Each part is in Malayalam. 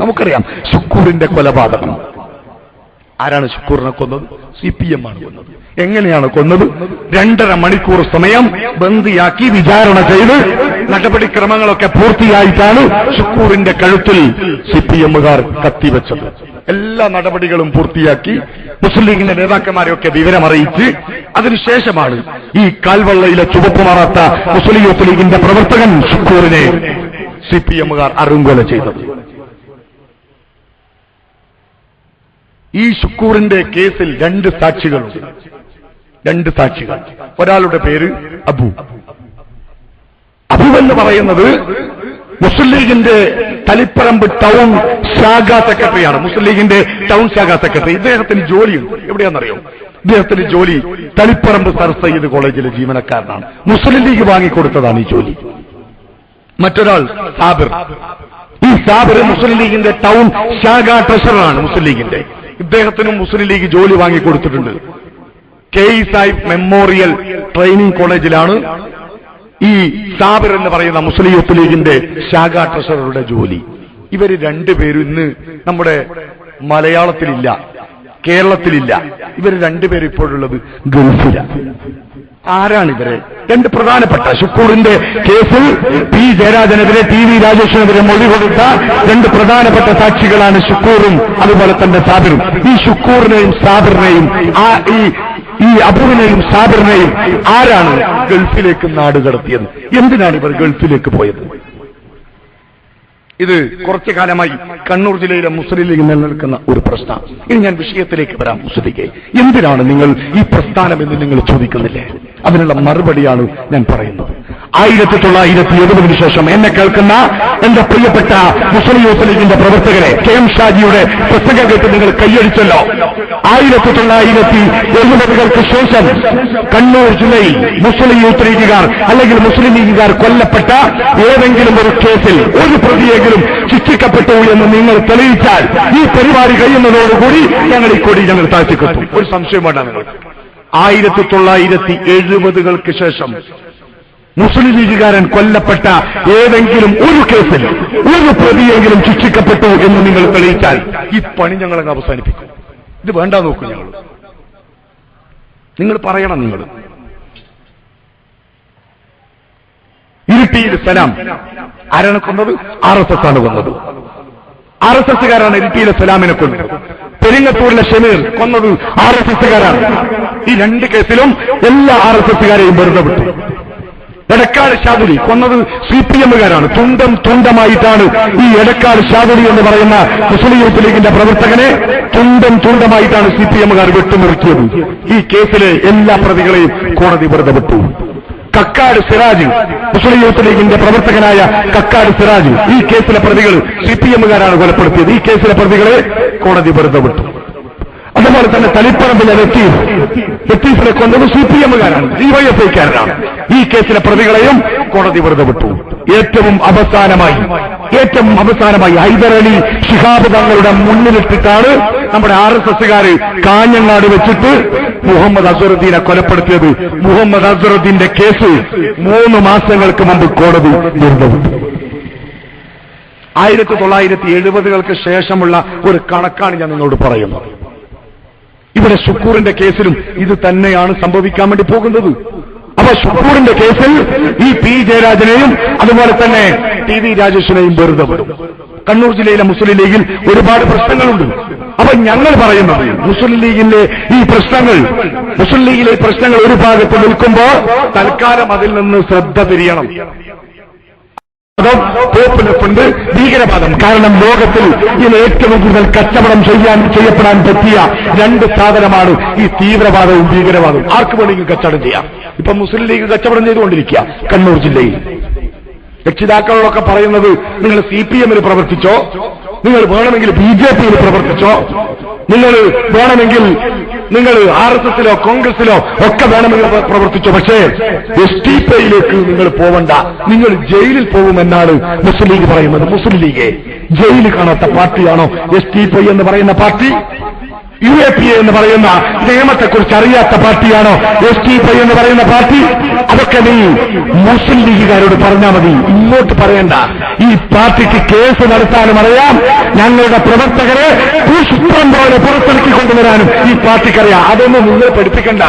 നമുക്കറിയാം ശുക്കൂറിന്റെ കൊലപാതകം. ആരാണ് ശുക്കൂറിനെ കൊന്നത്? സി പി എം ആണ് കൊന്നത്. എങ്ങനെയാണ് കൊന്നത്? രണ്ടര മണിക്കൂർ സമയം ബന്ദിയാക്കി വിചാരണ ചെയ്ത് നടപടിക്രമങ്ങളൊക്കെ പൂർത്തിയായിട്ടാണ് ശുക്കൂറിന്റെ കഴുത്തിൽ സി പി എമ്മുകാർ കത്തിവെച്ചത്. എല്ലാ നടപടികളും പൂർത്തിയാക്കി മുസ്ലിം ലീഗിന്റെ നേതാക്കന്മാരെയൊക്കെ വിവരമറിയിച്ച് അതിനുശേഷമാണ് ഈ കാൽവള്ളയിലെ ചുവപ്പ് മാറാത്ത മുസ്ലിം യൂത്ത് ലീഗിന്റെ പ്രവർത്തകൻ ശുക്കൂറിനെ സി പി എമ്മുകാർ അറുങ്കൊല ചെയ്തത്. ഈ ഷുക്കൂറിന്റെ കേസിൽ രണ്ട് സാക്ഷികളുണ്ട്. രണ്ട് സാക്ഷികൾ. ഒരാളുടെ പേര് അബു. അബു എന്ന് പറയുന്നത് മുസ്ലിം ലീഗിന്റെ തലിപ്പറമ്പ് ടൗൺ ശാഖ സെക്രട്ടറിയാണ്. മുസ്ലിം ലീഗിന്റെ ടൗൺ ശാഖ സെക്രട്ടറി. ഇദ്ദേഹത്തിന് ജോലിയുണ്ട്. എവിടെയാണെന്നറിയോ? ഇദ്ദേഹത്തിന് ജോലി തളിപ്പറമ്പ് സർ സയ്യിദ് കോളേജിലെ ജീവനക്കാരനാണ്. മുസ്ലിം ലീഗ് വാങ്ങിക്കൊടുത്തതാണ് ഈ ജോലി. മറ്റൊരാൾ സാബിർ. ഈ സാബിർ മുസ്ലിം ലീഗിന്റെ ടൗൺ ശാഖ ട്രഷററാണ് മുസ്ലിം ലീഗിന്റെ. ഇദ്ദേഹത്തിനും മുസ്ലിം ലീഗ് ജോലി വാങ്ങിക്കൊടുത്തിട്ടുണ്ട്. K E Sahib memorial training കോളേജിലാണ് ഈ സാബിർ എന്ന് പറയുന്ന മുസ്ലിം യൂത്ത് ലീഗിന്റെ ശാഖാ ട്രഷററുടെ ജോലി. ഇവർ രണ്ടുപേരും ഇന്ന് നമ്മുടെ മലയാളത്തിലില്ല കേരളത്തിലില്ല. ഇവർ രണ്ടുപേരും ഇപ്പോഴുള്ളത് ഗൾഫിലാണ് ആരാണിവരെ? രണ്ട് പ്രധാനപ്പെട്ട ശുക്കൂറിന്റെ കേസിൽ പി ജയരാജനെതിരെ ടി വി രാജേഷിനെതിരെ മൊഴി കൊടുത്ത രണ്ട് പ്രധാനപ്പെട്ട സാക്ഷികളാണ് ശുക്കൂറും അതുപോലെ തന്നെ സാബിറും. ഈ ശുക്കൂറിനെയും സാബിറിനെയും ആ ഈ ഈ അബുവിനെയും സാബിറിനെയും ആരാണ് ഗൾഫിലേക്ക് നാട് കടത്തിയത്? എന്തിനാണ് ഇവർ ഗൾഫിലേക്ക് പോയത്? ഇത് കുറച്ചു കാലമായി കണ്ണൂർ ജില്ലയിലെ മുസ്ലിം ലീഗ് നിലനിൽക്കുന്ന ഒരു പ്രശ്നം. ഇനി ഞാൻ വിഷയത്തിലേക്ക് വരാം. മുസ്ലിക്കെ എന്തിനാണ് നിങ്ങൾ ഈ പ്രസ്ഥാനം എന്ന് നിങ്ങൾ ചോദിക്കുന്നില്ലേ? അതിനുള്ള മറുപടിയാണ് ഞാൻ പറയുന്നത്. ആയിരത്തി തൊള്ളായിരത്തി എഴുപതിനു ശേഷം എന്നെ കേൾക്കുന്ന എന്റെ പ്രിയപ്പെട്ട മുസ്ലിം യൂത്ത് ലീഗിന്റെ പ്രവർത്തകരെ കെ എം ഷാജിയുടെ പ്രസംഗം കേട്ട് നിങ്ങൾ കൈയടിച്ചല്ലോ. ആയിരത്തി തൊള്ളായിരത്തി എഴുപതുകൾക്ക് ശേഷം കണ്ണൂർ ജില്ലയിൽ മുസ്ലിം യൂത്ത് ലീഗുകാർ അല്ലെങ്കിൽ മുസ്ലിം ലീഗുകാർ കൊല്ലപ്പെട്ട ഏതെങ്കിലും ഒരു കേസിൽ ഒരു പ്രതിയെങ്കിലും ശിക്ഷിക്കപ്പെട്ടു എന്ന് നിങ്ങൾ തെളിയിച്ചാൽ ഈ പരിപാടി കഴിയുന്നതോടുകൂടി ഞങ്ങൾ ഈ കൊടി ഞങ്ങൾ താഴ്ത്തിക്കെത്തും ഒരു സംശയം വേണ്ട നിങ്ങൾ ആയിരത്തി തൊള്ളായിരത്തി എഴുപതുകൾക്ക് ശേഷം മുസ്ലിം ലീഗുകാരൻ കൊല്ലപ്പെട്ട ഏതെങ്കിലും ഒരു കേസിൽ ഒരു പ്രതിയെങ്കിലും ശിക്ഷിക്കപ്പെട്ടു എന്ന് നിങ്ങൾ തെളിയിച്ചാൽ ഈ പണി ഞങ്ങളെ അവസാനിപ്പിക്കും. ഇത് വേണ്ട നോക്കൂ ഞങ്ങൾ നിങ്ങൾ പറയണം നിങ്ങൾ. ഇരിട്ടിയിൽ സലാം. ആരാണ് കൊന്നത്? ആർ എസ് എസ് ആണ് കൊന്നത്. ആർ എസ് എസ്സുകാരാണ് ഇരിട്ടിയിലെ സലാമിനെ കൊന്നത്. പെരിങ്ങത്തൂരിലെ ഷമീർ കൊന്നത് ആർ എസ് എസ്സുകാരാണ്. ഈ രണ്ട് കേസിലും എല്ലാ ആർ എസ് എസ്സുകാരെയും വെറുതെ വിട്ടു എടക്കാട് ഷാദുലി കൊന്നത് സി പി എമ്മുകാരാണ്. തുണ്ടം തുണ്ടമായിട്ടാണ് ഈ എടക്കാട് ഷാദുലി എന്ന് പറയുന്ന മുസ്ലിം യൂത്ത് ലീഗിന്റെ പ്രവർത്തകനെ തുണ്ടം തുണ്ടമായിട്ടാണ് സി പി എമ്മുകാർ വെട്ടുനിർത്തിയത് ഈ കേസിലെ എല്ലാ പ്രതികളെയും കോടതി വെറുതെ വിട്ടു. കക്കാട് സിറാജ്. മുസ്ലിം യൂത്ത് ലീഗിന്റെ പ്രവർത്തകനായ കക്കാട് സിറാജ്. ഈ കേസിലെ പ്രതികൾ സി പി എമ്മുകാരാണ് കൊലപ്പെടുത്തിയത്. ഈ കേസിലെ പ്രതികളെ കോടതി വെറുതെ വിട്ടു. അതുപോലെ തന്നെ തളിപ്പറമ്പിലെ ലത്തീഫ് ലത്തീഫിനെ കൊണ്ടത് സി പി എമ്മുകാരാണ്. ഈ വൈ എഫ് ഐക്കാരനാണ് ഈ കേസിലെ പ്രതികളെയും കോടതി വെറുതെ വിട്ടു. ഏറ്റവും അവസാനമായി ഏറ്റവും അവസാനമായി ഹൈദരലി ശിഹാബ് തങ്ങളുടെ മുന്നിലിട്ടിട്ടാണ് നമ്മുടെ ആർ എസ് കാഞ്ഞങ്ങാട് വെച്ചിട്ട് മുഹമ്മദ് അസറുദ്ദീനെ കൊലപ്പെടുത്തിയത്. മുഹമ്മദ് അസറുദ്ദീന്റെ കേസ് മൂന്ന് മാസങ്ങൾക്ക് മുമ്പ് കോടതി വിട്ടു ആയിരത്തി തൊള്ളായിരത്തി എഴുപതുകൾക്ക് ശേഷമുള്ള ഒരു കണക്കാണ് ഞാൻ നിങ്ങളോട് പറയുന്നത്. ഇവിടെ ഷുക്കൂറിന്റെ കേസിലും ഇത് തന്നെയാണ് സംഭവിക്കാൻ വേണ്ടി പോകുന്നത്. അപ്പൊ ഷുക്കൂറിന്റെ കേസിൽ ഈ പി ജയരാജനെയും അതുപോലെ തന്നെ ടി വി രാജേഷിനെയും വെറുതെ വരും കണ്ണൂർ ജില്ലയിലെ മുസ്ലിം ലീഗിൽ ഒരുപാട് പ്രശ്നങ്ങളുണ്ട്. അപ്പൊ ഞങ്ങൾ പറയുന്നത് മുസ്ലിം ലീഗിന്റെ ഈ പ്രശ്നങ്ങൾ മുസ്ലിം ലീഗിലെ പ്രശ്നങ്ങൾ ഒരു ഭാഗത്ത് നിൽക്കുമ്പോൾ തൽക്കാലം അതിൽ നിന്ന് ശ്രദ്ധ തിരിയണം. മതം പോപ്പുലഫുണ്ട് ഭീകരവാദം. കാരണം ലോകത്തിൽ ഇതിന് ഏറ്റവും കൂടുതൽ കച്ചവടം ചെയ്യാൻ ചെയ്യപ്പെടാൻ പറ്റിയ രണ്ട് സാധനമാണ് ഈ തീവ്രവാദവും ഭീകരവാദവും. ആർക്ക് വേണമെങ്കിലും കച്ചവടം ചെയ്യാം. ഇപ്പൊ മുസ്ലിം ലീഗ് കച്ചവടം ചെയ്തുകൊണ്ടിരിക്കുക കണ്ണൂർ ജില്ലയിൽ. രക്ഷിതാക്കളോടൊക്കെ പറയുന്നത് നിങ്ങൾ സി പി എമ്മിൽ പ്രവർത്തിച്ചോ? നിങ്ങൾ വേണമെങ്കിൽ ബി ജെ പിയിൽ പ്രവർത്തിച്ചോ? നിങ്ങൾ വേണമെങ്കിൽ നിങ്ങൾ ആർ എസ് എസിലോ കോൺഗ്രസിലോ ഒക്കെ വേണമെങ്കിൽ പ്രവർത്തിച്ചു. പക്ഷേ എസ് ടി പിയിലേക്ക് നിങ്ങൾ പോവണ്ട. നിങ്ങൾ ജയിലിൽ പോകുമെന്നാണ് മുസ്ലിം ലീഗ് പറയുന്നത്. മുസ്ലിം ലീഗ് ജയിലിൽ കാണാത്ത പാർട്ടിയാണോ എസ് ടി പി എന്ന് പറയുന്ന പാർട്ടി? യു എ പി എന്ന് പറയുന്ന നിയമത്തെക്കുറിച്ച് അറിയാത്ത പാർട്ടിയാണോ? എസ് ടി പി എന്ന് പറയുന്ന പാർട്ടി? അതൊക്കെ നീ മുസ്ലിം ലീഗുകാരോട് പറഞ്ഞാൽ മതി. ഇങ്ങോട്ട് പറയണ്ട. ഈ പാർട്ടിക്ക് കേസ് നടത്താനും അറിയാം. ഞങ്ങളുടെ പ്രവർത്തകരെ പുഷ്പം പോലെ പുറത്തിറക്കി കൊണ്ടുവരാനും ഈ പാർട്ടിക്കറിയാം. അതൊന്നും നിങ്ങൾ പഠിപ്പിക്കണ്ട.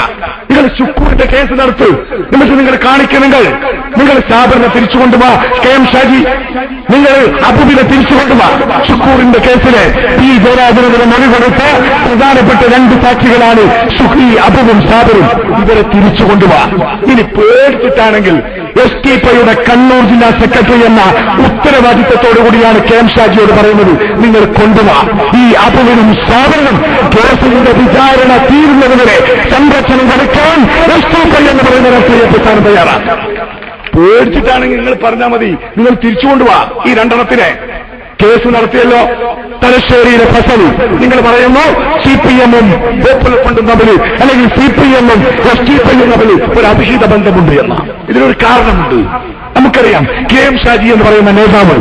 നിങ്ങൾ ശുക്കൂറിന്റെ കേസ് നടത്തു. എന്നിട്ട് നിങ്ങൾ കാണിക്കുന്നുണ്ട് നിങ്ങൾ. നിങ്ങൾ സ്ഥാപനം തിരിച്ചു കൊണ്ടുപോവാ കെ എം ഷാജി നിങ്ങൾ അബുബിനെ തിരിച്ചു ഷുക്കൂറിന്റെ കേസിൽ ഈ ജയരാജനെതിരെ മൊഴി കൊടുത്ത പ്രധാനപ്പെട്ട രണ്ട് സാക്ഷികളാണ് ഷുഹി അബുവും സാബറും. ഇവരെ തിരിച്ചു കൊണ്ടുപോവാ ഇനി പേടിച്ചിട്ടാണെങ്കിൽ എസ് ടി പൈയുടെ കണ്ണൂർ ജില്ലാ സെക്രട്ടറി എന്ന ഉത്തരവാദിത്തത്തോടുകൂടിയാണ് കെ എം ഷാജിയോട് പറയുന്നത്. നിങ്ങൾ കൊണ്ടുവാ. ഈ അബുവിനും സാബറിനും കേസിന്റെ വിചാരണ തീരുന്നതുവരെ സംരക്ഷണം കൊടുക്കാൻ എസ് ടി പൈ എന്ന് പറയുന്ന രാഷ്ട്രീയ പ്രസ്ഥാനം തയ്യാറാണ്. പേടിച്ചിട്ടാണെങ്കിൽ നിങ്ങൾ പറഞ്ഞാൽ മതി. നിങ്ങൾ തിരിച്ചുകൊണ്ടുപോവാ ഈ രണ്ടെണ്ണത്തിനെ. കേസ് നടത്തിയല്ലോ. തലശ്ശേരിയിലെ ഫസൽ നിങ്ങൾ പറയുന്നു സി പി എമ്മും പോപ്പുലർ ഫണ്ടും തമ്മിൽ അല്ലെങ്കിൽ സി പി എമ്മും എസ് ടി പിയും തമ്മിൽ ഒരു അഭിഹിത ബന്ധമുണ്ട് എന്ന. ഇതിനൊരു കാരണമുണ്ട്. നമുക്കറിയാം കെ എം ഷാജി എന്ന് പറയുന്ന നേതാവ്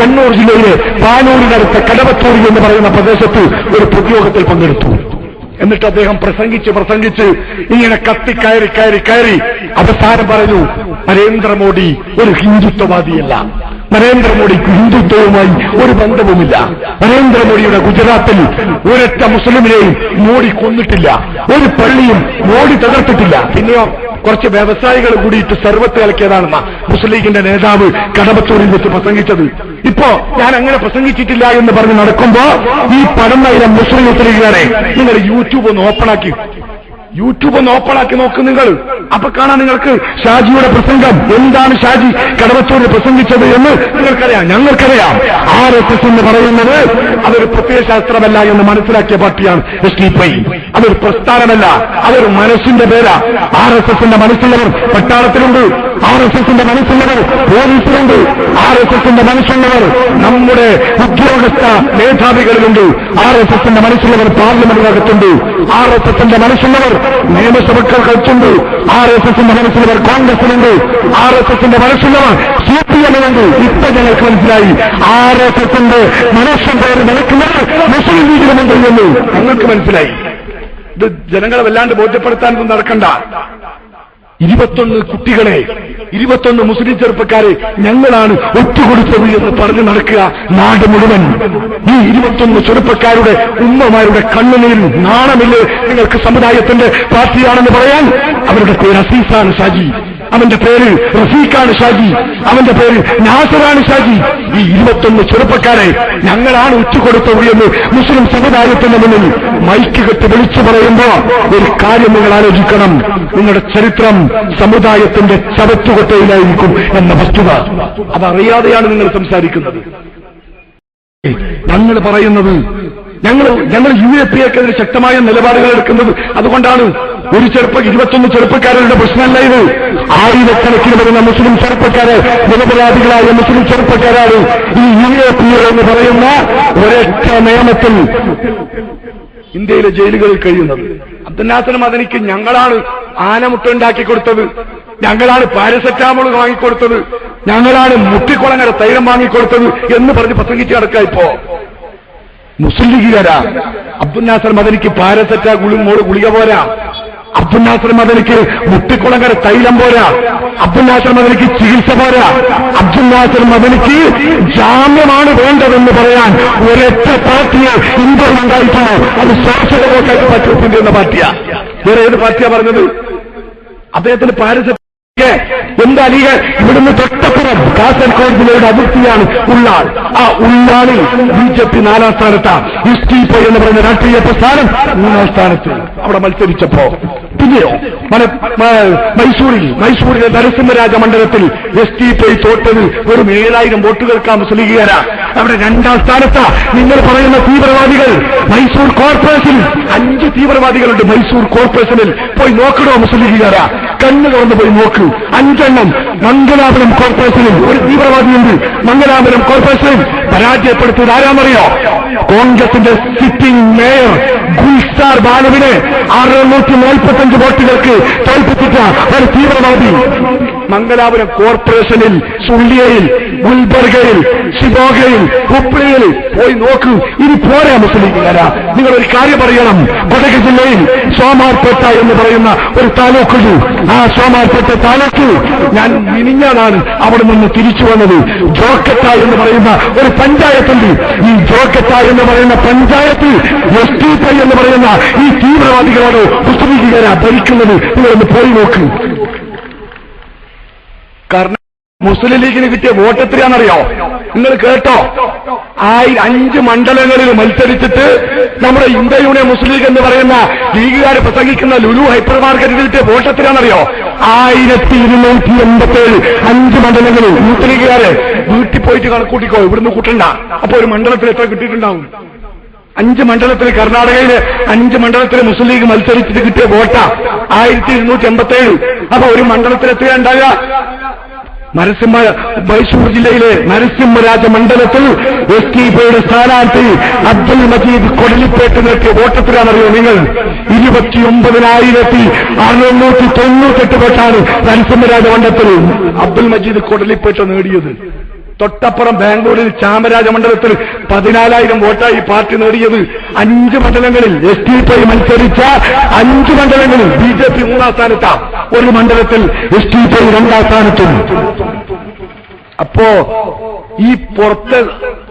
കണ്ണൂർ ജില്ലയിലെ പാനൂരിനടുത്ത കടവത്തൂരി എന്ന് പറയുന്ന പ്രദേശത്ത് ഒരു പൊതുയോഗത്തിൽ പങ്കെടുത്തു. എന്നിട്ട് അദ്ദേഹം പ്രസംഗിച്ച് പ്രസംഗിച്ച് ഇങ്ങനെ കത്തി കയറി കയറി കയറി അവസാനം പറഞ്ഞു നരേന്ദ്രമോദി ഒരു ഹിന്ദുത്വവാദിയല്ല. നരേന്ദ്രമോദിക്ക് ഹിന്ദുത്വവുമായി ഒരു ബന്ധവുമില്ല. നരേന്ദ്രമോദിയുടെ ഗുജറാത്തിൽ ഒരൊറ്റ മുസ്ലിമിനെയും മോഡി കൊന്നിട്ടില്ല. ഒരു പള്ളിയും മോഡി തകർത്തിട്ടില്ല. പിന്നെയോ കുറച്ച് വ്യവസായികൾ കൂടിയിട്ട് സർവത്ത് കലക്കിയതാണെന്ന മുസ്ലിം ലീഗിന്റെ നേതാവ് കടമത്തൂരിൽ വെച്ച് പ്രസംഗിച്ചത്. ഇപ്പോ ഞാൻ അങ്ങനെ പ്രസംഗിച്ചിട്ടില്ല എന്ന് പറഞ്ഞ് നടക്കുമ്പോ ഈ പടം പടന്നയിലെ മുസ്ലിം ലീഗുകാരെ നിങ്ങൾ യൂട്യൂബ് ഒന്ന് ഓപ്പണാക്കി. യൂട്യൂബ് ഒന്ന് ഓപ്പണാക്കി നോക്ക് നിങ്ങൾ. അപ്പൊ കാണാൻ നിങ്ങൾക്ക് ഷാജിയുടെ പ്രസംഗം. എന്താണ് ഷാജി കടവച്ചൂരിൽ പ്രസംഗിച്ചത് എന്ന് നിങ്ങൾക്കറിയാം. ഞങ്ങൾക്കറിയാം. ആർ എസ് എസ് എന്ന് പറയുന്നത് അതൊരു പ്രത്യയശാസ്ത്രമല്ല എന്ന് മനസ്സിലാക്കിയ പാർട്ടിയാണ് എസ് ടി പൈ. അതൊരു പ്രസ്ഥാനമല്ല. അതൊരു മനസ്സിന്റെ പേരാ. ആർ എസ് എസിന്റെ മനസ്സുള്ളവർ പട്ടാളത്തിലുണ്ട്. ആർ എസ് എസിന്റെ മനസ്സുള്ളവർ പോലീസിലുണ്ട്. ആർ എസ് എസിന്റെ മനസ്സുള്ളവർ നമ്മുടെ ഉദ്യോഗസ്ഥ മേധാവികളിലുണ്ട്. ആർ എസ് എസിന്റെ മനസ്സുള്ളവർ പാർലമെന്റിനകത്തുണ്ട് ആർ എസ് എസിന്റെ മനസ്സുള്ളവർ നിയമസഭകൾക്കകത്തുണ്ട് ആർ എസ് എസിന്റെ മനുഷ്യന്മാർ കോൺഗ്രസിലുണ്ട്. ആർ എസ് എസിന്റെ മനസ്സുള്ളവർ സി പി എമ്മിലുണ്ട് ഇപ്പൊ ഞങ്ങൾക്ക് മനസ്സിലായി ആർ എസ് എസിന്റെ മനുഷ്യൻ പേര് നിലക്കുന്നത് മുസ്ലിം ലീഗിലുമുണ്ട് എന്ന് ഞങ്ങൾക്ക് മനസ്സിലായി. ഇത് ജനങ്ങളെ വല്ലാണ്ട് ബോധ്യപ്പെടുത്താനൊന്നും നടക്കണ്ട. ഇരുപത്തൊന്ന് കുട്ടികളെ ഇരുപത്തൊന്ന് മുസ്ലിം ചെറുപ്പക്കാരെ ഞങ്ങളാണ് ഒറ്റുകൊടുത്തത് എന്ന് പറഞ്ഞു നടക്കുക നാട് മുഴുവൻ. ഈ ഇരുപത്തൊന്ന് ചെറുപ്പക്കാരുടെ ഉമ്മമാരുടെ കണ്ണുനീരിൽ നാണമില്ലേ? നിങ്ങൾക്ക് സമുദായത്തിന്റെ പാർട്ടിയാണെന്ന് പറയാൻ അവരുടെ പേര് അസീസാണ് ഷാജി. അവന്റെ പേര് റഫീഖാണ് ഷാജി. അവന്റെ പേര് നാസറാണ് ഷാജി. ഈ ഇരുപത്തൊന്ന് ചെറുപ്പക്കാരെ ഞങ്ങളാണ് ഉറ്റുകൊടുത്തത് എന്ന് മുസ്ലിം സമുദായത്തിന്റെ മുന്നിൽ മൈക്ക് കെട്ടി വിളിച്ചു പറയുമ്പോ ഒരു കാര്യം നിങ്ങൾ ആലോചിക്കണം. നിങ്ങളുടെ ചരിത്രം സമുദായത്തിന്റെ ചവറ്റുകൊട്ടയിലായിരിക്കും എന്ന വസ്തുത. അതറിയാതെയാണ് നിങ്ങൾ സംസാരിക്കുന്നത്. ഞങ്ങൾ പറയുന്നത് ഞങ്ങൾ ഞങ്ങൾ യു എ പി എക്കെതിരെ ശക്തമായ നിലപാടുകൾ എടുക്കുന്നത് അതുകൊണ്ടാണ് ഒരു ചെറുപ്പ ഇരുപത്തൊന്ന് ചെറുപ്പക്കാരുടെ പ്രശ്നമല്ല ഇത്. ആയിരക്കണക്കിന് വരുന്ന മുസ്ലിം ചെറുപ്പക്കാരെ നിരപരാധികളായ മുസ്ലിം ചെറുപ്പക്കാരാണ് ഈ യു എ പി എന്ന് പറയുന്ന ഒരൊറ്റ നിയമത്തിൽ ഇന്ത്യയിലെ ജയിലുകളിൽ കഴിയുന്നത്. അബ്ദുനാസർ മദനിക്ക് ഞങ്ങളാണ് ആനമുട്ടുണ്ടാക്കി കൊടുത്തത്. ഞങ്ങളാണ് പാരസെറ്റാമോൾ വാങ്ങിക്കൊടുത്തത്. ഞങ്ങളാണ് മുട്ടിക്കുളങ്ങര തൈലം വാങ്ങിക്കൊടുത്തത് എന്ന് പറഞ്ഞ് പ്രസംഗിച്ച് നടക്കുക ഇപ്പോ. മുസ്ലിം ലീഗുകാരാ. അബ്ദുൽ നാസർ മദനിക്ക് പാരസെറ്റാ ഗുളിമോട് ഗുളിക പോരാ. അബ്ദുൽ നാസർ മദനിക്ക് മുട്ടിക്കുളങ്ങര തൈലം പോരാ. അബ്ദുൽ നാസർ മദനിക്ക് ചികിത്സ പോരാ. അബ്ദുൽ നാസർ മദനിക്ക് ജാമ്യമാണ് വേണ്ടതെന്ന് പറയാൻ ഒരൊറ്റ പാർട്ടിയെ ഇന്ത്യയിൽ ഉണ്ടായിട്ടുള്ളൂ അത് പാർട്ടി ഓഫ് എന്ന പാർട്ടിയാ. വേറെ ഏത് പാർട്ടിയാ പറഞ്ഞത്? അദ്ദേഹത്തിന് പാരസെറ്റ് എന്താ ലീഗ് ഇവിടുന്ന് തൊട്ടപ്പുറം കാസർഗോഡ് ജില്ലയുടെ അതിർത്തിയാണ് ഉള്ളാൾ. ആ ഉള്ളാളിൽ ബി ജെ പി നാലാം സ്ഥാനത്താ എസ് ടി പൈ എന്ന് പറയുന്ന രാഷ്ട്രീയ പ്രസ്ഥാനം മൂന്നാം സ്ഥാനത്ത്. അവിടെ മത്സരിച്ചപ്പോ പിന്നെയോ? മൈസൂരിൽ മൈസൂരിലെ നരസിംഹരാജ മണ്ഡലത്തിൽ എസ് ടി പി തോറ്റത് വെറും ഏഴായിരം വോട്ടുകൾക്കാ മുസ്ലിം അവിടെ രണ്ടാം സ്ഥാനത്താ. നിങ്ങൾ പറയുന്ന തീവ്രവാദികൾ മൈസൂർ കോർപ്പറേഷനിൽ അഞ്ച് തീവ്രവാദികളുണ്ട് മൈസൂർ കോർപ്പറേഷനിൽ. പോയി നോക്കണോ മുസ്ലിം ലീഗുകാരാ കണ്ണു കടന്നു പോയി നോക്ക്. അഞ്ചെണ്ണം മംഗലാപുരം കോർപ്പറേഷനിൽ ഒരു തീവ്രവാദിയുണ്ട്. മംഗലാപുരം കോർപ്പറേഷനിൽ പരാജയപ്പെടുത്തിയത് ആരാമറിയോ കോൺഗ്രസിന്റെ സിറ്റിംഗ് മേയർ ഗുൽസാർ ബാലുവിനെ അറുന്നൂറ്റി നാൽപ്പത്തഞ്ച് വോട്ടുകൾക്ക് തോൽപ്പിച്ചിട്ട ഒരു തീവ്രവാദി. മംഗലാപുരം കോർപ്പറേഷനിൽ സുള്ളിയയിൽ ഗുൽബർഗയിൽ ഷിബോഗയിൽ ഹുബ്ലിയിൽ. പോയി നോക്ക് ഇനി പോരാ മുസ്ലിംകാര നിങ്ങൾ ഒരു കാര്യം പറയണം. വടക്ക് ജില്ലയിൽ സോമാർപേട്ട എന്ന് പറയുന്ന ഒരു താലൂക്കിൽ ആ സോമാർപേട്ട താലൂക്ക് ഞാൻ മിനിഞ്ഞാണ് അവിടെ നിന്ന് തിരിച്ചു വന്നത്. ജോക്കത്ത എന്ന് പറയുന്ന ഒരു പഞ്ചായത്തുണ്ട്. ഈ ജോക്കത്ത എന്ന് പറയുന്ന പഞ്ചായത്തിൽ എസ് ടി പൈ എന്ന് പറയുന്ന ഈ തീവ്രവാദികളാണ് മുസ്ലിം ഭരിക്കുന്നത്. നിങ്ങളൊന്ന് പോയി നോക്ക്. കാരണം മുസ്ലിം ലീഗിന് കിട്ടിയ വോട്ട് എത്രയാണെന്നറിയോ? നിങ്ങൾ കേട്ടോ? ആയി അഞ്ച് മണ്ഡലങ്ങളിൽ മത്സരിച്ചിട്ട് നമ്മുടെ ഇന്ത്യ യൂണിയൻ മുസ്ലിം ലീഗ് എന്ന് പറയുന്ന ലീഗുകാർ പ്രസംഗിക്കുന്ന ലുലു ഹൈപ്പർ മാർക്കറ്റിൽ കിട്ടിയ വോട്ട് എത്രയാണെന്നറിയോ? ആയിരത്തി ഇരുന്നൂറ്റി എൺപത്തേഴ്. അഞ്ച് മണ്ഡലങ്ങളിൽ യൂത്ത് ലീഗുകാര് വീട്ടിൽ പോയിട്ട് കണക്കൂട്ടിക്കോ? ഇവിടുന്ന് കൂട്ടണ്ട. അപ്പൊ ഒരു മണ്ഡലത്തിൽ എത്ര കിട്ടിയിട്ടുണ്ടാവും? അഞ്ച് മണ്ഡലത്തിൽ കർണാടകയിലെ അഞ്ച് മണ്ഡലത്തിൽ മുസ്ലിം ലീഗ് മത്സരിച്ചിട്ട് കിട്ടിയ വോട്ട. ആയിരത്തി ഇരുന്നൂറ്റി എൺപത്തേഴ്. അപ്പൊ ഒരു മണ്ഡലത്തിൽ എത്രയാ നരസിംഹ മൈസൂർ ജില്ലയിലെ നരസിംഹരാജ മണ്ഡലത്തിൽ എസ് ടി പിയുടെ സ്ഥാനാർത്ഥി അബ്ദുൽ മജീദ് കൊടലിപ്പേട്ട് നിർത്തിയ വോട്ടത്തിലാണറിയോ നിങ്ങൾ? ഇരുപത്തിയൊമ്പതിനായിരത്തി അറുന്നൂറ്റി തൊണ്ണൂറ്റെട്ട് വോട്ടാണ് നരസിംഹരാജ മണ്ഡലത്തിൽ അബ്ദുൽ മജീദ് കൊടലിപ്പേട്ട് നേടിയത്. തൊട്ടപ്പുറം ബാംഗ്ലൂരിൽ ചാമരാജ മണ്ഡലത്തിൽ പതിനാലായിരം വോട്ടായി പാർട്ടി നേടിയത്. അഞ്ച് മണ്ഡലങ്ങളിൽ എസ് ടി പി മത്സരിച്ച അഞ്ച് മണ്ഡലങ്ങളിൽ ബി ജെ പി മൂന്നാം സ്ഥാനത്താ ഒരു മണ്ഡലത്തിൽ എസ് ടി പി രണ്ടാം സ്ഥാനത്തും അപ്പോ ഈ പുറത്ത്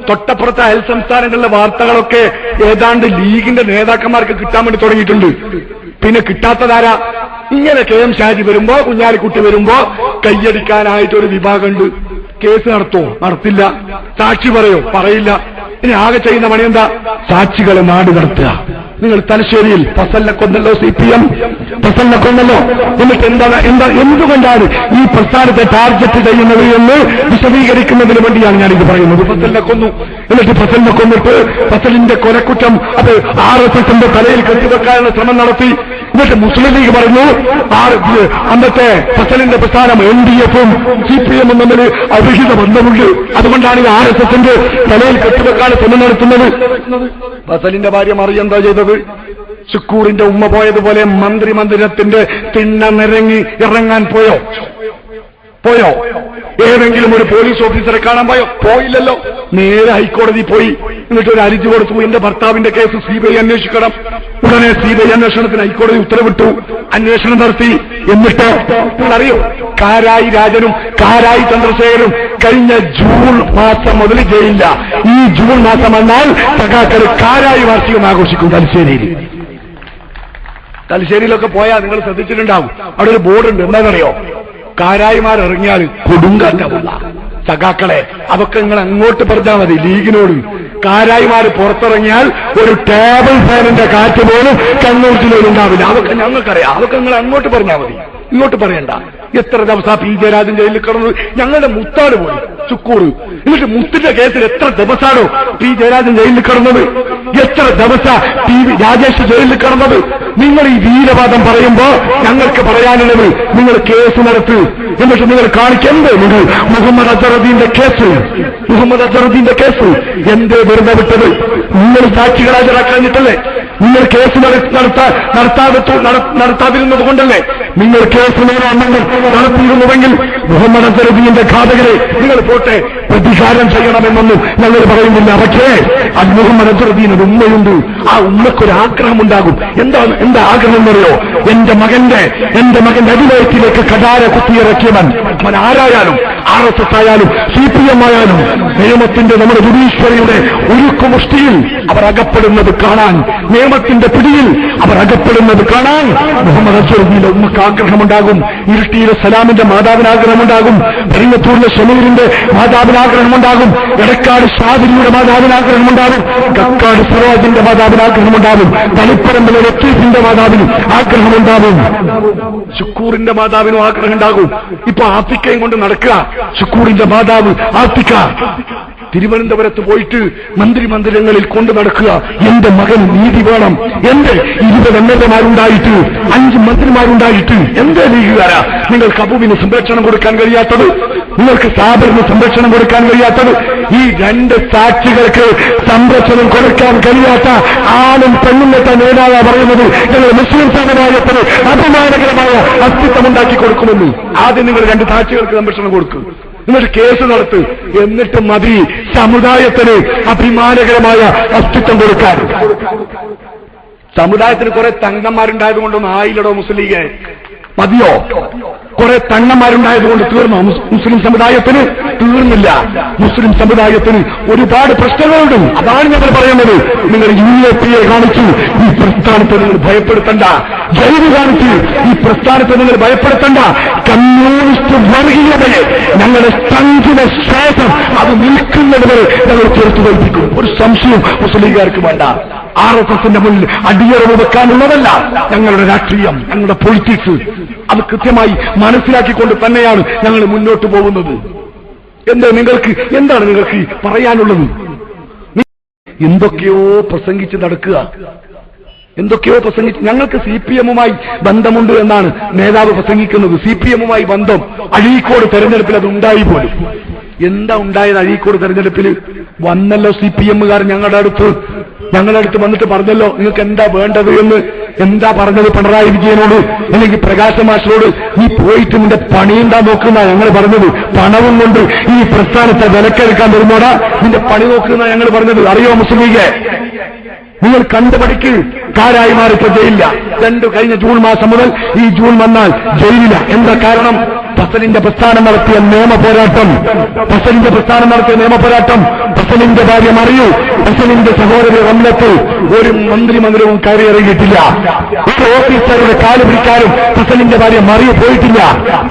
തൊട്ടപ്പുറത്തെ അയൽ സംസ്ഥാനങ്ങളിലെ വാർത്തകളൊക്കെ ഏതാണ്ട് ലീഗിന്റെ നേതാക്കന്മാർക്ക് കിട്ടാൻ വേണ്ടി തുടങ്ങിയിട്ടുണ്ട്. പിന്നെ കിട്ടാത്തതാരാ? ഇങ്ങനെ കെ എം ഷാജി വരുമ്പോ കുഞ്ഞാലിക്കുട്ടി വരുമ്പോ കയ്യടിക്കാനായിട്ട് ഒരു വിഭാഗമുണ്ട്. കേസ് നടത്തുമോ നടത്തില്ല. സാക്ഷി പറയോ? പറയില്ല. ഇനി ആകെ ചെയ്യുന്ന പണി എന്താ? സാക്ഷികളെ നാട് നടത്തുക. നിങ്ങൾ തലശ്ശേരിയിൽ പ്രസന്ന കൊന്നല്ലോ സി പി എം. പ്രസന്ന കൊന്നല്ലോ എന്നിട്ട് എന്താണ്? എന്താ? എന്തുകൊണ്ടാണ് ഈ പ്രസ്ഥാനത്തെ ടാർഗറ്റ് ചെയ്യുന്നത് എന്ന് വിശദീകരിക്കുന്നതിന് വേണ്ടിയാണ് ഞാനിത് പറയുന്നത്. ഫസലിനെ കൊന്നു എന്നിട്ട് ഫസലിനെ കൊന്നിട്ട് ഫസലിന്റെ കൊലക്കുറ്റം അത് ആർ എസ് എസിന്റെ തലയിൽ കെട്ടിവെക്കാനുള്ള ശ്രമം നടത്തി. എന്നിട്ട് മുസ്ലിം ലീഗ് പറഞ്ഞു അന്നത്തെ ഫസലിന്റെ പ്രസ്ഥാനം എൻ ഡി എഫും സി പി എമ്മും തമ്മിൽ അവിഹിത ബന്ധമുണ്ട്. അതുകൊണ്ടാണ് ഈ ആർ എസ് എസിന്റെ തലയിൽ കെട്ടുവെക്കാണ് ശ്രമം നടത്തുന്നത്. ഫസലിന്റെ ഭാര്യ മറി എന്താ ചെയ്തത്? ചുക്കൂറിന്റെ ഉമ്മ പോയതുപോലെ മന്ത്രി മന്ദിരത്തിന്റെ തിണ്ണ നിരങ്ങി ഇറങ്ങാൻ പോയോ? പോയോ? ഏതെങ്കിലും ഒരു പോലീസ് ഓഫീസറെ കാണാൻ പോയോ? പോയില്ലല്ലോ. നേരെ ഹൈക്കോടതി പോയി. എന്നിട്ട് ഒരു അരിച്ചു കൊടുത്തു. എന്റെ ഭർത്താവിന്റെ കേസ് സി ബി ഐ അന്വേഷിക്കണം. ഉടനെ സി ബി ഐ അന്വേഷണത്തിന് ഹൈക്കോടതി ഉത്തരവിട്ടു. അന്വേഷണം നടത്തി. എന്നിട്ട് അറിയോ കാരായി രാജനും കാരായി ചന്ദ്രശേഖരും കഴിഞ്ഞ ജൂൺ മാസം മുതൽ ജയിലില്ല. ഈ ജൂൺ മാസം വന്നാൽ സഖാക്കൾ കാരായി വാർഷികം ആഘോഷിക്കും തലശ്ശേരിയിൽ. തലശ്ശേരിയിലൊക്കെ പോയാൽ നിങ്ങൾ ശ്രദ്ധിച്ചിട്ടുണ്ടാവും. അവിടെ ഒരു ബോർഡുണ്ട്. എന്താണെന്നറിയോ? കാരായിമാർ ഇറങ്ങിയാൽ കൊടുങ്കാറ്റാവുള്ള സഖാക്കളെ അതൊക്കെ നിങ്ങൾ അങ്ങോട്ട് പറഞ്ഞാൽ മതി ലീഗിനോട്. കാരായിമാർ പുറത്തിറങ്ങിയാൽ ഒരു ടേബിൾ ഫാനിന്റെ കാറ്റ് പോലും കണ്ണൂർ ജില്ലയിൽ ഉണ്ടാവില്ല. അതൊക്കെ ഞങ്ങൾക്കറിയാം. അതൊക്കെ നിങ്ങൾ അങ്ങോട്ട് പറഞ്ഞാൽ മതി. ഇങ്ങോട്ട് പറയണ്ട. എത്ര ദിവസം പി. ജയരാജൻ ജയിലിൽ കിടന്നു. ഞങ്ങളുടെ മുത്താട് പോയി ചുക്കൂർ എന്നിട്ട് മുത്തിന്റെ കേസിൽ എത്ര ദിവസമാണോ പി. ജയരാജൻ ജയിലിൽ കിടന്നത്? എത്ര ദിവസ പി. രാജേഷ് ജയിലിൽ കിടന്നത്? നിങ്ങൾ ഈ വീരവാദം പറയുമ്പോ ഞങ്ങൾക്ക് പറയാനുള്ളത് നിങ്ങൾ കേസ് നടത്ത്. എന്നിട്ട് നിങ്ങൾ കാണിക്കുന്നത് നിങ്ങൾ? മുഹമ്മദ് അസറുദ്ദീന്റെ കേസ്. മുഹമ്മദ് അസറുദ്ദീന്റെ കേസ്. എന്തേ വെറുതെ വിട്ടത്? നിങ്ങൾ സാക്ഷികൾ ഹാജരാക്കാഞ്ഞിട്ടല്ലേ നിങ്ങൾ കേസ് നട- നടത്താ നടത്താതെ നടത്താതിരുന്നത് കൊണ്ടല്ലേ? നിങ്ങൾ കേസ് നിയമങ്ങൾ നടത്തിയിരുന്നുവെങ്കിൽ മുഹമ്മദ് അസറുദ്ദീന്റെ ഘാതകരെ നിങ്ങൾ പോട്ടെ. പ്രതികാരം ചെയ്യണമെന്നൊന്നും ഞങ്ങൾ പറയുന്നില്ല. പക്ഷേ അത് മുഹമ്മദ് അസറുദ്ദീൻ ഒരു ഉമ്മയുണ്ട്. ആ ഉമ്മക്കൊരു ആഗ്രഹം ഉണ്ടാകും എന്താണ് എന്താ ആഗ്രഹം എന്നറിയോ? എന്റെ മകന്റെ എന്റെ മകന്റെ അടിവയറ്റിലേക്ക് കടാര കുത്തിയിറക്കിയവൻ അവൻ ആരായാലും ആർ എസ് എസ് ആയാലും സി പി എം ആയാലും നിയമത്തിന്റെ നമ്മുടെ ജുഡീഷ്യറിയുടെ ഉരുക്കുമുഷ്ടിയിൽ അവർ അകപ്പെടുന്നത് കാണാൻ നിയമത്തിന്റെ പിടിയിൽ അവർ അകപ്പെടുന്നത് കാണാൻ മുഹമ്മദ് അസുറുദ്ദീന്റെ ഉമ്മക്ക് ആഗ്രഹമുണ്ടാകും. ഇരുട്ടിയിലെ സലാമിന്റെ മാതാവിന് ആഗ്രഹമുണ്ടാകും. പെരിങ്ങത്തൂരിലെ ഷമീറിന്റെ മാതാവിന് ആഗ്രഹമുണ്ടാകും. എടക്കാട് ഷാദിരിയുടെ മാതാവിന് ആഗ്രഹമുണ്ടാകും. കക്കാട് സരോജിന്റെ മാതാവിന് ആഗ്രഹമുണ്ടാകും. തളിപ്പറമ്പിലെ ലത്തീഫിന്റെ മാതാവിന് ആഗ്രഹമുണ്ടാകും. ശുക്കൂറിന്റെ മാതാവിനും ആഗ്രഹം ഉണ്ടാകും ഇപ്പൊ ആത്തിക്കയും കൊണ്ട് നടക്കുക. ശുക്കൂറിന്റെ മാതാവ് ആത്തിക്ക തിരുവനന്തപുരത്ത് പോയിട്ട് മന്ത്രി മന്ദിരങ്ങളിൽ കൊണ്ടു നടക്കുക. എന്റെ മകൻ നീതി വേണം. എന്റെ ഇരുപത് എം എൽ എമാരുണ്ടായിട്ട് അഞ്ച് മന്ത്രിമാരുണ്ടായിട്ട് എന്റെ ലീഗുകാരാ. നിങ്ങൾ കബുവിന് സംരക്ഷണം കൊടുക്കാൻ കഴിയാത്തത് നിങ്ങൾക്ക് സ്ഥാപനത്തിന് സംരക്ഷണം കൊടുക്കാൻ കഴിയാത്തത് ഈ രണ്ട് സാക്ഷികൾക്ക് സംരക്ഷണം കൊടുക്കാൻ കഴിയാത്ത ആണും പെണ്ണുന്നത്തെ നേതാവ് പറയുന്നത് ഞങ്ങൾ മുസ്ലിം സമുദായത്തിന് അപമാനകരമായ അസ്തിത്വം ഉണ്ടാക്കി കൊടുക്കുമെന്ന്. ആദ്യം നിങ്ങൾ രണ്ട് സാക്ഷികൾക്ക് സംരക്ഷണം കൊടുക്കും. എന്നിട്ട് കേസ് നടത്ത്. എന്നിട്ട് മതി സമുദായത്തിന് അഭിമാനകരമായ അസ്തിത്വം കൊടുക്കാൻ. സമുദായത്തിന് കുറെ തങ്കന്മാരുണ്ടായത് കൊണ്ടൊന്നും ആയില്ലടോ മുസ്ലിം മതിയോ? കുറെ തണ്ണന്മാരുണ്ടായതുകൊണ്ട് തീർന്നു? മുസ്- മുസ്ലിം സമുദായത്തിന് തീർന്നില്ല. മുസ്ലിം സമുദായത്തിന് ഒരുപാട് പ്രശ്നങ്ങളുണ്ട്. അതാണ് ഞങ്ങൾ പറയുന്നത്. നിങ്ങൾ യു എ പി എ കാണിച്ചു ഈ പ്രസ്ഥാനത്തെ നിങ്ങൾ ഭയപ്പെടുത്തണ്ട. ജൈവ് കാണിച്ചു ഈ പ്രസ്ഥാനത്തെ നിങ്ങൾ ഭയപ്പെടുത്തണ്ട. കമ്മ്യൂണിസ്റ്റ് വർഗീയതയെ ഞങ്ങളുടെ സ്റ്റഞ്ചിന്റെ ശ്വാസം അത് നിൽക്കുന്നത് ഞങ്ങൾ ചേർത്ത് തോൽപ്പിക്കും ഒരു സംശയം മുസ്ലിംകാർക്ക് വേണ്ട. ആർ എസ് എസിന്റെ മുന്നിൽ അടിയറ വെക്കാനുള്ളതല്ല ഞങ്ങളുടെ രാഷ്ട്രീയം ഞങ്ങളുടെ പൊളിറ്റിക്സ് അത് കൃത്യമായി മനസ്സിലാക്കിക്കൊണ്ട് തന്നെയാണ് ഞങ്ങൾ മുന്നോട്ട് പോകുന്നത്. എന്താ നിങ്ങൾക്ക് എന്താണ് നിങ്ങൾക്ക് പറയാനുള്ളത്? എന്തൊക്കെയോ പ്രസംഗിച്ച് നടക്കുക. എന്തൊക്കെയോ പ്രസംഗിച്ച് ഞങ്ങൾക്ക് സി പി എമ്മുമായി ബന്ധമുണ്ട് എന്നാണ് നേതാവ് പ്രസംഗിക്കുന്നത്. സി പി എമ്മുമായി ബന്ധം അഴീക്കോട് തെരഞ്ഞെടുപ്പിൽ അത് ഉണ്ടായി പോലും. എന്താ ഉണ്ടായത് അഴീക്കോട് തെരഞ്ഞെടുപ്പിൽ? വന്നല്ലോ സി പി എമ്മുകാർ ഞങ്ങളുടെ അടുത്ത്. ഞങ്ങളുടെ അടുത്ത് വന്നിട്ട് പറഞ്ഞല്ലോ നിങ്ങൾക്ക് എന്താ വേണ്ടത് എന്ന്? എന്താ പറഞ്ഞത് പിണറായി വിജയനോട്? അല്ലെങ്കിൽ പ്രകാശ മാഷിനോട്? നീ പോയിട്ട് നിന്റെ പണിയുണ്ടാ നോക്കുന്ന ഞങ്ങൾ പറഞ്ഞത്? പണവും കൊണ്ട് ഈ പ്രസ്ഥാനത്തെ വിലക്കെടുക്കാൻ വരുന്നോടാ? നിന്റെ പണി നോക്കുന്ന ഞങ്ങൾ പറഞ്ഞത്. അറിയോ മുസ്ലിം നിങ്ങൾ കണ്ടുപഠിക്ക്. കാരായി മാറിപ്പോ ജയിലില്ല രണ്ടു കഴിഞ്ഞ ജൂൺ മാസം മുതൽ ഈ ജൂൺ വന്നാൽ ജയിലില്ല എന്താ കാരണം? ഫസലിന്റെ പ്രസ്ഥാനം നടത്തിയ നിയമ പോരാട്ടം. ഫസലിന്റെ പ്രസ്ഥാനം നടത്തിയ നിയമ പോരാട്ടം. ഫസലിന്റെ ഭാര്യ മറിയൂ ഫസലിന്റെ സഹോദരി റംലത്തിൽ ഒരു മന്ത്രിമന്ദിരവും കയറിയിറങ്ങിയിട്ടില്ല ഒരു ഓഫീസറുടെ കാൽ പിടിക്കാനും ഫസലിന്റെ ഭാര്യ മറിയു പോയിട്ടില്ല.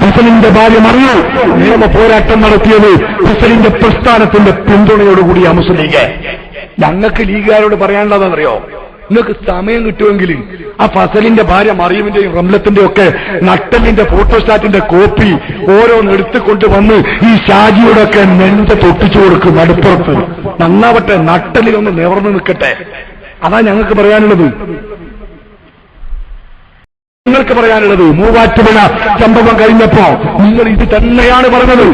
ഫസലിന്റെ ഭാര്യ മറിയൂ നിയമ പോരാട്ടം നടത്തിയത് ഫസലിന്റെ പ്രസ്ഥാനത്തിന്റെ പിന്തുണയോടുകൂടിയ മുസ്ലിം ലീഗ്. ഞങ്ങൾക്ക് ലീഗുകാരോട് പറയാനുള്ളതെന്നറിയോ? നിങ്ങൾക്ക് സമയം കിട്ടുമെങ്കിൽ ആ ഫസലിന്റെ ഭാര്യ മറിയമിന്റെയും റംലത്തിന്റെയും ഒക്കെ നട്ടലിന്റെ ഫോട്ടോസ്റ്റാറ്റിന്റെ കോപ്പി ഓരോന്ന് എടുത്തുകൊണ്ട് വന്ന് ഈ ഷാജിയുടെ ഒക്കെ നെഞ്ച തൊട്ടിച്ചു കൊടുക്കും നടുപ്പുറത്ത് നന്നാവട്ടെ നട്ടലിലൊന്ന് നിവർന്നു നിൽക്കട്ടെ. അതാ ഞങ്ങൾക്ക് പറയാനുള്ളത്. നിങ്ങൾക്ക് പറയാനുള്ളത് മൂവാറ്റുപുഴ സംഭവം കഴിഞ്ഞപ്പോ നിങ്ങൾ ഇത് തന്നെയാണ് പറഞ്ഞത്.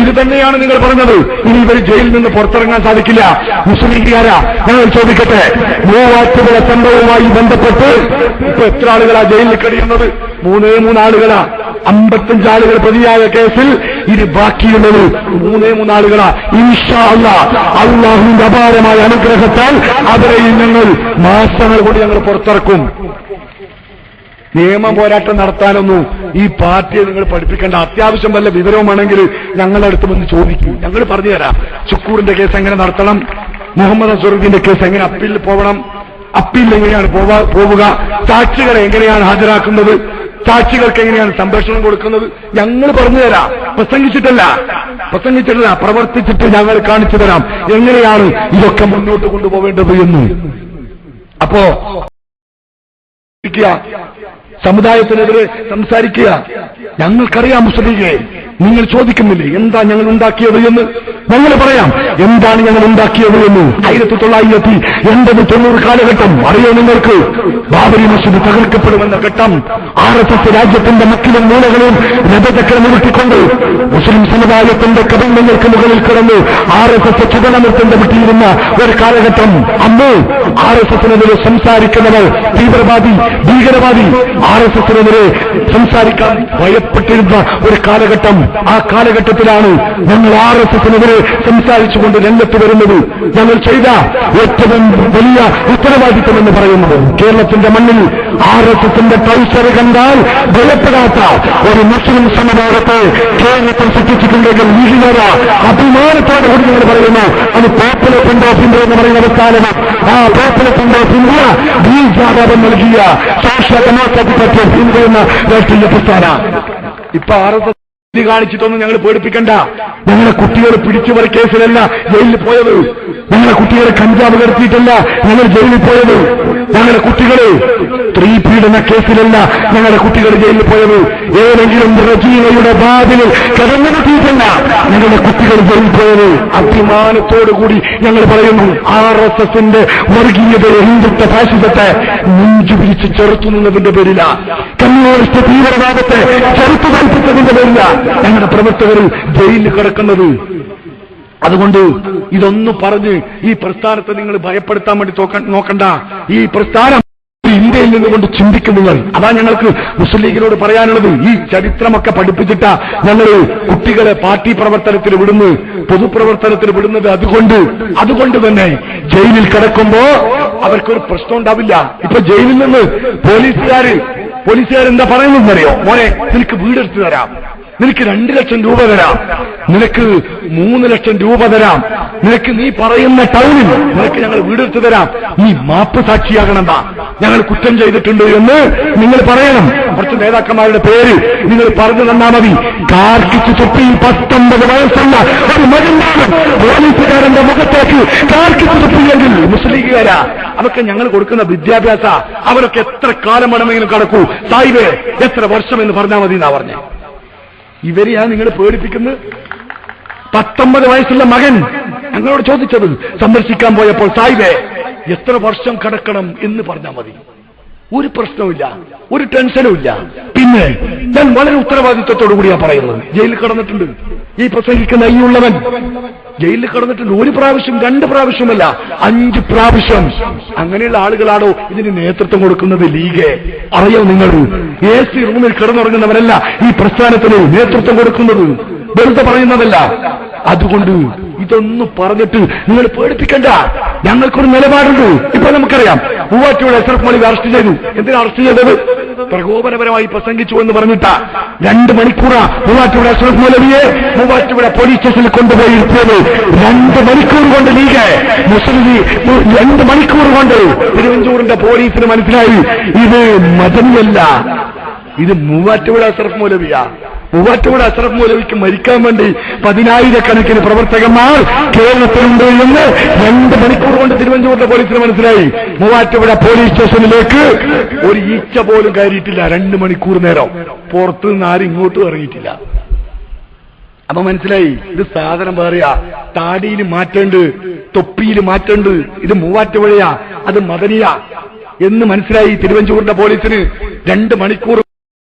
ഇത് തന്നെയാണ് നിങ്ങൾ പറഞ്ഞത്. ഇനി ഇവർ ജയിലിൽ നിന്ന് പുറത്തിറങ്ങാൻ സാധിക്കില്ല. മുസ്ലിംകാരാ ഞങ്ങൾ ചോദിക്കട്ടെ. മൂവാറ്റുപുഴ സംഭവവുമായി ബന്ധപ്പെട്ട് ഇപ്പൊ എത്ര ആളുകളാ ജയിലിൽ കഴിയുന്നത് മൂന്നേ മൂന്നാളുകളാ അമ്പത്തഞ്ച് ആളുകൾ പ്രതിയായ കേസിൽ ഇത് ബാക്കിയുള്ളത് മൂന്നേ മൂന്നാളുകളാ ഇൻഷാ അല്ല അള്ളാഹുവിന്റെ അപാരമായ അനുഗ്രഹത്താൽ അവരെയും ഞങ്ങൾ മാസങ്ങൾ കൊണ്ട് ഞങ്ങൾ പുറത്തിറക്കും. നിയമ പോരാട്ടം നടത്താനൊന്നും ഈ പാർട്ടിയെ നിങ്ങൾ പഠിപ്പിക്കേണ്ട അത്യാവശ്യം വല്ല വിവരവുമാണെങ്കിൽ ഞങ്ങളുടെ അടുത്ത് വന്ന് ചോദിക്കും. ഞങ്ങൾ പറഞ്ഞുതരാം. ശുക്കൂറിന്റെ കേസ് എങ്ങനെ നടത്തണം? മുഹമ്മദ് അസുറുദ്ദീന്റെ കേസ് എങ്ങനെ അപ്പീലിൽ പോകണം അപ്പീൽ എങ്ങനെയാണ് പോവാ- പോവുക? സാക്ഷികളെ എങ്ങനെയാണ് ഹാജരാക്കുന്നത്? സാക്ഷികൾക്ക് എങ്ങനെയാണ് സംരക്ഷണം കൊടുക്കുന്നത്? ഞങ്ങൾ പറഞ്ഞു തരാം പ്രസംഗിച്ചിട്ടല്ല. പ്രസംഗിച്ചിട്ടല്ല പ്രവർത്തിച്ചിട്ട് ഞങ്ങൾ കാണിച്ചു തരാം. എങ്ങനെയാണ് ഇതൊക്കെ മുന്നോട്ട് കൊണ്ടുപോവേണ്ടത് എന്ന്. അപ്പോ സമുദായത്തിനെതിരെ സംസാരിക്കുക. ഞങ്ങൾക്കറിയാം മുസ്ലിം നിങ്ങൾ ചോദിക്കുന്നില്ലേ എന്താ ഞങ്ങൾ ഉണ്ടാക്കിയത് എന്ന്? ഞങ്ങൾ പറയാം എന്താണ് ഞങ്ങൾ ഉണ്ടാക്കിയത് എന്ന്? ആയിരത്തി തൊള്ളായിരത്തി എൺപത് തൊണ്ണൂറ് കാലഘട്ടം അറിയോ നിങ്ങൾക്ക്? ബാബരി മസ്ജിദ് തകർക്കപ്പെടുമെന്ന ഘട്ടം ആർ എസ് എസ് രാജ്യത്തിന്റെ മക്കിലും മൂലകളും രഥചക്രം ഉരുട്ടിക്കൊണ്ട് മുസ്ലിം സമുദായത്തിന്റെ കബന്ധങ്ങൾക്ക് മുകളിൽ കിടന്ന് ആർ എസ് എസ് ചുവനമൃത്തിന്റെ വിട്ടിയിരുന്ന ഒരു കാലഘട്ടം. അന്ന് ആർ എസ് എസിനെതിരെ സംസാരിക്കുന്നവർ തീവ്രവാദി ഭീകരവാദി ആർ എസ് എസിനെതിരെ സംസാരിക്കാൻ ഭയപ്പെട്ടിരുന്ന ഒരു കാലഘട്ടം. ആ കാലഘട്ടത്തിലാണ് ഞങ്ങൾ ആർ എസ് എസിനെതിരെ സംസാരിച്ചുകൊണ്ട് രംഗത്ത് വരുന്നത്. ഞങ്ങൾ ചെയ്ത ഏറ്റവും വലിയ ഉത്തരവാദിത്വം എന്ന് പറയുന്നത് കേരളത്തിന്റെ മണ്ണിൽ ആർ എസ് എസിന്റെ ട്രൗസർ കണ്ടാൽ ഭയപ്പെടാത്ത ഒരു മുസ്ലിം സമുദായത്തെ കേരളത്തിൽ സൃഷ്ടിച്ചിട്ടുണ്ടെങ്കിൽ ലീഗിനോട് അഭിമാനത്തോടെ കൂടി ഞങ്ങൾ പറയുന്നു അത് പോപ്പുലർ ഫ്രണ്ട് ഓഫ് ഇന്ത്യ എന്ന് പറയുന്ന അവസ്ഥാനം ആ പോപ്പുലർ ഫ്രണ്ട് ഓഫ് ഇന്ത്യ ബീജാപം നൽകിയ social democratic party of India എന്ന രാഷ്ട്രീയ പ്രസ്ഥാന. ഇപ്പൊ എസ് ഇത് കാണിച്ചിട്ടൊന്നും ഞങ്ങൾ പേടിപ്പിക്കണ്ട. ഞങ്ങളെ കുട്ടികൾ പിടിച്ചുപറി കേസിലല്ല ജയിലിൽ പോയത്. ഞങ്ങളെ കുട്ടികളെ കഞ്ചാവ് കടത്തിയിട്ടല്ല ഞങ്ങൾ ജയിലിൽ പോയത്. ഞങ്ങളുടെ കുട്ടികൾ സ്ത്രീ പീഡന കേസിലല്ല ഞങ്ങളുടെ കുട്ടികൾ ജയിലിൽ പോയത്. ഏതെങ്കിലും റജീനയുടെ ബാബിലിൽ കടന്നു കിട്ടിയിട്ടല്ല ഞങ്ങളുടെ കുട്ടികൾ ജയിലിൽ പോയത്. അഭിമാനത്തോടുകൂടി ഞങ്ങൾ പറയുന്നു ആർ എസ് എസിന്റെ വർഗീയതയെ ഹിന്ദുത്വ ഫാഷിസത്തെ നെഞ്ചു പിരിച്ച് ചെറുത്തു നിന്നതിന്റെ പേരില. കമ്മ്യൂണിസ്റ്റ് തീവ്രവാദത്തെ ചെറുത്തു കൽപ്പിച്ചതിന്റെ പേരില. ഞങ്ങളുടെ പ്രവർത്തകർ ജയിലിൽ കിടക്കുന്നത്. അതുകൊണ്ട് ഇതൊന്ന് പറഞ്ഞ് ഈ പ്രസ്ഥാനത്തെ നിങ്ങൾ ഭയപ്പെടുത്താൻ വേണ്ടി നോക്കണ്ട. ഈ പ്രസ്ഥാനം ഇന്ത്യയിൽ നിന്നുകൊണ്ട് ചിന്തിക്കും നിങ്ങൾ അതാ ഞങ്ങൾക്ക് മുസ്ലിം ലീഗിനോട് പറയാനുള്ളത് ഈ ചരിത്രമൊക്കെ പഠിപ്പിച്ചിട്ട ഞങ്ങൾ കുട്ടികളെ പാർട്ടി പ്രവർത്തനത്തിൽ വിടുന്നു പൊതുപ്രവർത്തനത്തിൽ വിടുന്നത് അതുകൊണ്ട് അതുകൊണ്ട് തന്നെ ജയിലിൽ കിടക്കുമ്പോ അവർക്കൊരു പ്രശ്നം ഉണ്ടാവില്ല. ഇപ്പൊ ജയിലിൽ നിന്ന് പോലീസുകാര് എന്താ പറയുന്നതെന്നറിയോ? മോനെ നിനക്ക് വീടെടുത്തു തരാം. നിനക്ക് രണ്ട് ലക്ഷം രൂപ തരാം. നിനക്ക് മൂന്ന് ലക്ഷം രൂപ തരാം. നിനക്ക് നീ പറയുന്ന ടൗണിൽ നിനക്ക് ഞങ്ങൾ വീടെടുത്ത് തരാം. നീ മാപ്പ് സാക്ഷിയാകണമെന്നാ ഞങ്ങൾ കുറ്റം ചെയ്തിട്ടുണ്ട് എന്ന് നിങ്ങൾ പറയണം. കുറച്ച് നേതാക്കന്മാരുടെ പേര് നിങ്ങൾ പറഞ്ഞു തന്നാ മതി. കാർക്കിച്ച് തൊപ്പി പത്തൊമ്പത് വയസ്സുള്ള ഒരു മകനാണ് പോലീസുകാരന്റെ മുഖത്തേക്ക് കാർക്കിച്ച് തൊപ്പിയെങ്കിൽ മുസ്ലിംകാരാ. അതൊക്കെ ഞങ്ങൾ കൊടുക്കുന്ന വിദ്യാഭ്യാസ അവരൊക്കെ എത്ര കാലം വേണമെങ്കിലും കടക്കൂ. സായിബേ എത്ര വർഷം എന്ന് പറഞ്ഞാൽ മതി എന്നാ പറഞ്ഞേ. ഇവരെയാ നിങ്ങൾ പേടിപ്പിക്കുന്നത്. പത്തൊമ്പത് വയസ്സുള്ള മകൻ ഞങ്ങളോട് ചോദിച്ചത് സന്ദർശിക്കാൻ പോയപ്പോൾ സായിബേ എത്ര വർഷം കടക്കണം? എന്ന് പറഞ്ഞാൽ മതി. ഒരു പ്രശ്നവുമില്ല ഒരു ടെൻഷനും ഇല്ല പിന്നെ ഞാൻ വളരെ ഉത്തരവാദിത്വത്തോടു കൂടിയാ പറയുന്നത്. ജയിലിൽ കടന്നിട്ടുണ്ട്. ഈ പ്രസംഗിക്കുന്ന ഈ ഉള്ളവൻ ജയിലിൽ കടന്നിട്ടുണ്ട്. ഒരു പ്രാവശ്യം രണ്ട് പ്രാവശ്യമല്ല അഞ്ച് പ്രാവശ്യം. അങ്ങനെയുള്ള ആളുകളാണോ ഇതിന് നേതൃത്വം കൊടുക്കുന്നത് ലീഗ്? അറിയോ നിങ്ങൾ എ സി റൂമിൽ കിടന്നുറങ്ങുന്നവരല്ല ഈ പ്രസ്ഥാനത്തിന് നേതൃത്വം കൊടുക്കുന്നത്. വെറുതെ പറയുന്നതല്ല. അതുകൊണ്ട് ഇതൊന്നും പറഞ്ഞിട്ട് നിങ്ങൾ പേടിപ്പിക്കണ്ട. ഞങ്ങൾക്കൊരു നിലപാടുണ്ട്. ഇപ്പൊ നമുക്കറിയാം. മൂവാറ്റുപുഴ എസ് എഫ് മണി അറസ്റ്റ് ചെയ്തു. എന്തിനാ അറസ്റ്റ് ചെയ്തത് പ്രകോപനപരമായി പ്രസംഗിച്ചു എന്ന് പറഞ്ഞിട്ട. രണ്ട് മണിക്കൂറാ മൂവാറ്റുപുഴ എസ് എഫ് മൗലവിയെ പോലീസ് സ്റ്റേഷനിൽ കൊണ്ടുപോയി ഇരുത്തിയത് രണ്ട് മണിക്കൂർ കൊണ്ട് ലീഗ്. മുസ്ലിം രണ്ട് മണിക്കൂർ കൊണ്ട്. തിരുവഞ്ചൂരിന്റെ പോലീസിന് മനസ്സിലായി. ഇത് മതമല്ല. ഇത് മൂവാറ്റുപുഴ എഫ് മൗലവിയാ മൂവാറ്റുപുഴ അഷറഫ് മൂലവിക്ക് മരിക്കാൻ വേണ്ടി പതിനായിരക്കണക്കിന് പ്രവർത്തകന്മാർ കേരളത്തിലുണ്ട് എന്ന് രണ്ട് മണിക്കൂർ കൊണ്ട് തിരുവനന്തപുരത്തെ പോലീസിന് മനസ്സിലായി. മൂവാറ്റുപുഴ പോലീസ് സ്റ്റേഷനിലേക്ക് ഒരു ഈച്ച പോലും കയറിയിട്ടില്ല. രണ്ട് മണിക്കൂർ നേരം. പുറത്തു നിന്ന് ആരും ഇങ്ങോട്ടും ഇറങ്ങിയിട്ടില്ല. അപ്പൊ മനസ്സിലായി? ഇത് സാധനം പറയാ താടിയിൽ മാറ്റണ്ട് തൊപ്പിയിൽ മാറ്റണ്ട്. ഇത് മൂവാറ്റുപുഴയാ. അത് മദനിയാ. എന്ന് മനസ്സിലായി തിരുവഞ്ചൂരിന്റെ പോലീസിന് രണ്ട് മണിക്കൂർ